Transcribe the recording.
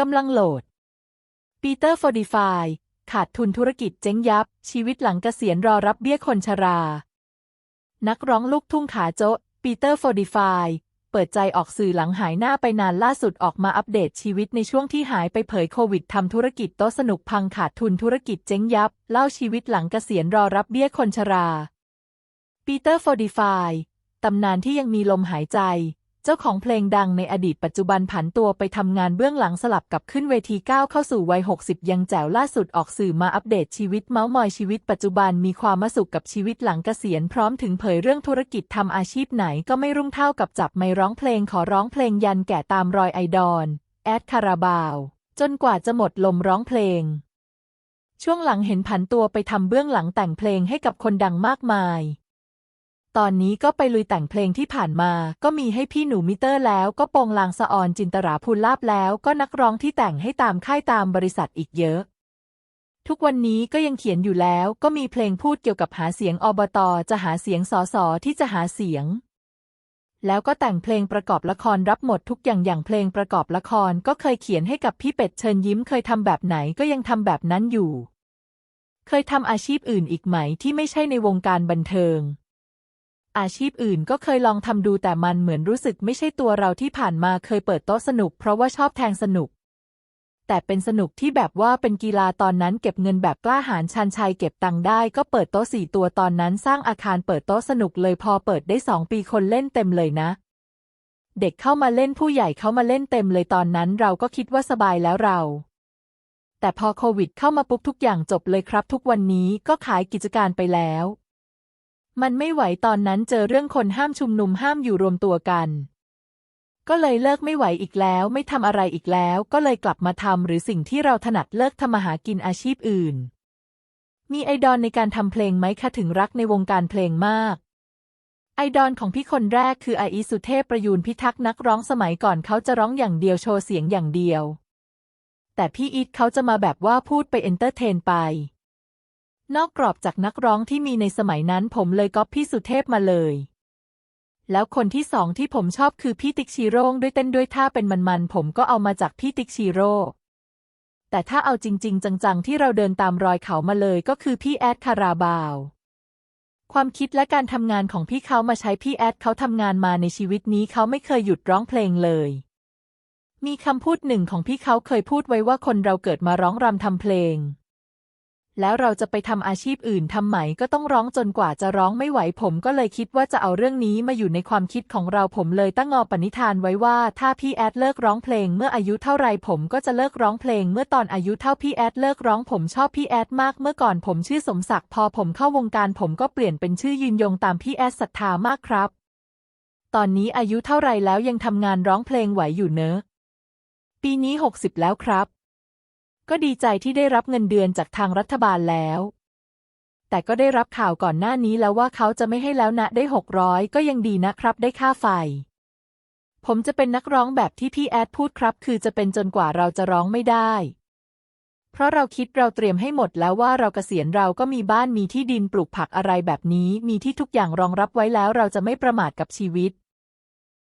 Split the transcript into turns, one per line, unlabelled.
กำลังโหลด ปีเตอร์ฟอร์ดิฟายขาดทุนธุรกิจเจ๊งยับ ชีวิตหลังเกษียณรอรับเบี้ยคนชรา นักร้องลูกทุ่งขาโจ๊ะปีเตอร์ฟอร์ดิฟายเปิดใจออกสื่อหลังหายหน้าไปนานล่าสุดออกมาอัปเดตชีวิตในช่วงที่หายไปเผยโควิดทำธุรกิจโต๊ะสนุกพังขาดทุนธุรกิจเจ๊งยับ เล่าชีวิตหลังเกษียณรอรับเบี้ยคนชราปีเตอร์ฟอร์ดิฟายตำนานที่ยังมีลมหายใจ เจ้าของเพลงดังในอดีตปัจจุบันผันตัวไปทำงานเบื้องหลังสลับกับขึ้นเวทีก้าวเข้าสู่วัย 60 ยังแจ๋วล่าสุดออกสื่อมาอัปเดตชีวิตเมาส์มอยชีวิตปัจจุบันมีความมาสุขกับชีวิตหลังเกษียณพร้อมถึงเผยเรื่องธุรกิจทำอาชีพไหนก็ไม่รุ่งเท่ากับจับไมค์ร้องเพลงขอร้องเพลงยันแก่ตามรอยไอดอลแอดคาราบาว จนกว่าจะหมดลมร้องเพลง ช่วงหลังเห็นผันตัวไปทำเบื้องหลังแต่งเพลงให้กับคนดังมากมาย ตอนนี้ก็ไปลุยแต่งเพลงที่ผ่านมา ก็มีให้พี่หนูมิเตอร์แล้วก็โปงลางสะออนจินตราภูลาบแล้วก็นักร้องที่แต่งให้ตามค่ายตามบริษัทอีกเยอะ ทุกวันนี้ก็ยังเขียนอยู่แล้วก็มีเพลงพูดเกี่ยวกับหาเสียงอบต จะหาเสียงสอสอที่จะหาเสียง แล้วก็แต่งเพลงประกอบละครรับหมดทุกอย่างอย่างเพลงประกอบละครก็เคยเขียนให้กับพี่เป็ดเชิญยิ้มเคยทำแบบไหนก็ยังทำแบบนั้นอยู่ เคยทำอาชีพอื่นอีกไหมที่ไม่ใช่ในวงการบันเทิง อาชีพอื่นก็เคยลองทำดูแต่มันเหมือนรู้สึกไม่ใช่ตัวเราที่ผ่านมาเคยเปิดโต๊ะสนุกเพราะว่าชอบแทงสนุก แต่เป็นสนุกที่แบบว่าเป็นกีฬาตอนนั้นเก็บเงินแบบกล้าหาญชันชัยเก็บตังค์ได้ก็เปิดโต๊ะสี่ตัวตอนนั้นสร้างอาคารเปิดโต๊ะสนุกเลยพอเปิดได้สองปีคนเล่นเต็มเลยนะ เด็กเข้ามาเล่นผู้ใหญ่เข้ามาเล่นเต็มเลยตอนนั้นเราก็คิดว่าสบายแล้วเราแต่พอโควิดเข้ามาปุ๊บทุกอย่างจบเลยครับ ทุกวันนี้ก็ขายกิจการไปแล้ว มันไม่ไหวตอนนั้นเจอเรื่องคนห้ามชุมนุมห้ามอยู่รวมตัวกัน ก็เลยเลิกไม่ไหวอีกแล้ว ไม่ทำอะไรอีกแล้ว ก็เลยกลับมาทำหรือสิ่งที่เราถนัดเลิกทำมาหากินอาชีพอื่น มีไอดอลในการทำเพลงไหมคะถึงรักในวงการเพลงมาก ไอดอลของพี่คนแรกคืออาอิสุเทพประยูนพิทักษ์นักร้องสมัยก่อนเขาจะร้องอย่างเดียวโชว์เสียงอย่างเดียว แต่พี่อีทเขาจะมาแบบว่าพูดไปเอนเตอร์เทนไป นอกกรอบจากนักร้องที่มีในสมัยนั้นผมเลยก๊อปพี่สุเทพมาเลย แล้วคนที่สองที่ผมชอบคือพี่ติ๊กชีโร่งด้วยเต้นด้วยท่าเป็นมันๆผมก็เอามาจากพี่ติ๊กชีโร่แต่ถ้าเอาจริง ๆ จังๆ ที่เราเดินตามรอยเขามาเลยก็คือพี่แอดคาราบาว ความคิดและการทำงานของพี่เขามาใช้พี่แอดเขาทำงานมาในชีวิตนี้เขาไม่เคยหยุดร้องเพลงเลย มีคำพูดหนึ่งของพี่เขาเคยพูดไว้ว่าคนเราเกิดมาร้องรำทำเพลง แล้วเราจะไปทำอาชีพอื่นทำไหมก็ต้องร้องจนกว่าจะร้องไม่ไหวผมก็เลยคิดว่าจะเอาเรื่องนี้มาอยู่ในความคิดของเราผมเลยตั้งงอปณิธานไว้ว่า ถ้าพี่แอดเลิกร้องเพลงเมื่ออายุเท่าไรผมก็จะเลิกร้องเพลง เมื่อตอนอายุเท่าพี่แอดเลิกร้องผมชอบพี่แอดมากเมื่อก่อนผมชื่อสมศักดิ์พอผมเข้าวงการผมก็เปลี่ยนเป็นชื่อยืนยงตามพี่แอดศรัทธามากครับ ตอนนี้อายุเท่าไรแล้วยังทำงานร้องเพลงไหวอยู่เนอะปีนี้หกสิบแล้วครับ ก็ดีใจที่ได้รับเงินเดือนจากทางรัฐบาลแล้ว แต่ก็ได้รับข่าวก่อนหน้านี้แล้วว่าเขาจะไม่ให้แล้วนะได้หกร้อยก็ยังดีนะครับได้ค่าไฟ ผมจะเป็นนักร้องแบบที่พี่แอดพูดครับ คือจะเป็นจนกว่าเราจะร้องไม่ได้ เพราะเราคิดเราเตรียมให้หมดแล้วว่าเราเกษียณเราก็มีบ้านมีที่ดินปลูกผักอะไรแบบนี้ มีที่ทุกอย่างรองรับไว้แล้วเราจะไม่ประมาทกับชีวิต